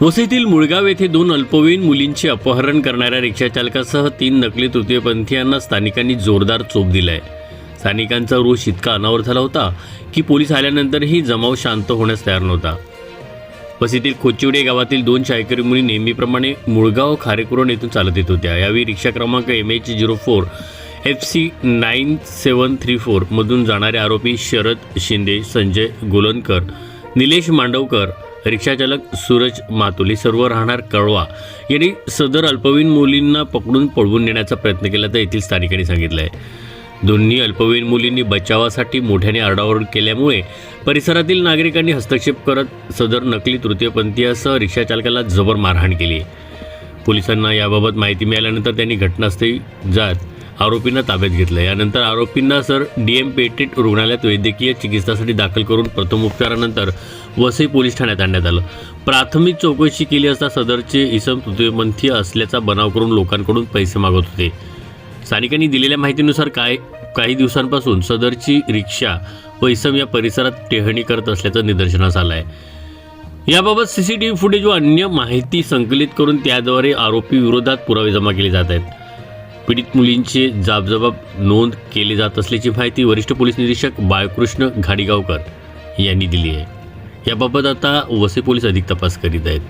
वसईतील मुळगाव येथे दोन अल्पवयीन मुलींचे अपहरण करणाऱ्या रिक्षाचालकासह तीन नकली तृतीयपंथीयांना स्थानिकांनी जोरदार चोप दिलाय. स्थानिकांचा रोष इतका अनावर झाला होता की पोलीस आल्यानंतरही जमाव शांत होण्यास तयार नव्हता. वसईतील खोचिवडे गावातील दोन शाळकरी मुली नेहमीप्रमाणे मुळगाव खारेकुरण येथून चालत येत होत्या. यावेळी रिक्षा क्रमांक M H zero four F C nine seven three four मधून जाणारे आरोपी शरद शिंदे संजय गोलनकर निलेश मांडवकर रिक्षाचालक सूरज मातुली सर्व राहणार कळवा यांनी सदर अल्पवयीन मुलींना पकडून पळवून नेण्याचा प्रयत्न केला तर येथील स्थानिकांनी सांगितलं आहे दोन्ही अल्पवयीन मुलींनी बचावासाठी मोठ्याने आरडाओरड केल्यामुळे परिसरातील नागरिकांनी हस्तक्षेप करत सदर नकली तृतीयपंथीयासह रिक्षाचालकाला जबर मारहाण केली. पोलिसांना याबाबत माहिती मिळाल्यानंतर त्यांनी घटनास्थळी जात आरोपींना ताब्यात घेतलं यानंतर आरोपींना सर डी एम पेटेट रुग्णालयात वैद्यकीय चिकित्सासाठी दाखल करून प्रथमोपचारानंतर वसई पोलीस ठाण्यात आणण्यात आलं. प्राथमिक चौकशी केली असता सदरचे इसम तृतीयपंथीय असल्याचा बनाव करून लोकांकडून पैसे मागत होते. स्थानिकांनी दिलेल्या माहितीनुसार काय काही दिवसांपासून सदरची रिक्षा व इसम या परिसरात टेहणी करत असल्याचं निदर्शनास आलं आहे याबाबत सीसीटीव्ही फुटेज व अन्य माहिती संकलित करून त्याद्वारे आरोपी विरोधात पुरावे जमा केले जात आहेत. पीडित मुलींचे जाबजबाब नोंद केले जात असल्याची माहिती वरिष्ठ पोलीस निरीक्षक बाळकृष्ण घाडीगावकर यांनी दिली आहे. याबाबत आता वसे पोलीस अधिक तपास करीत आहेत.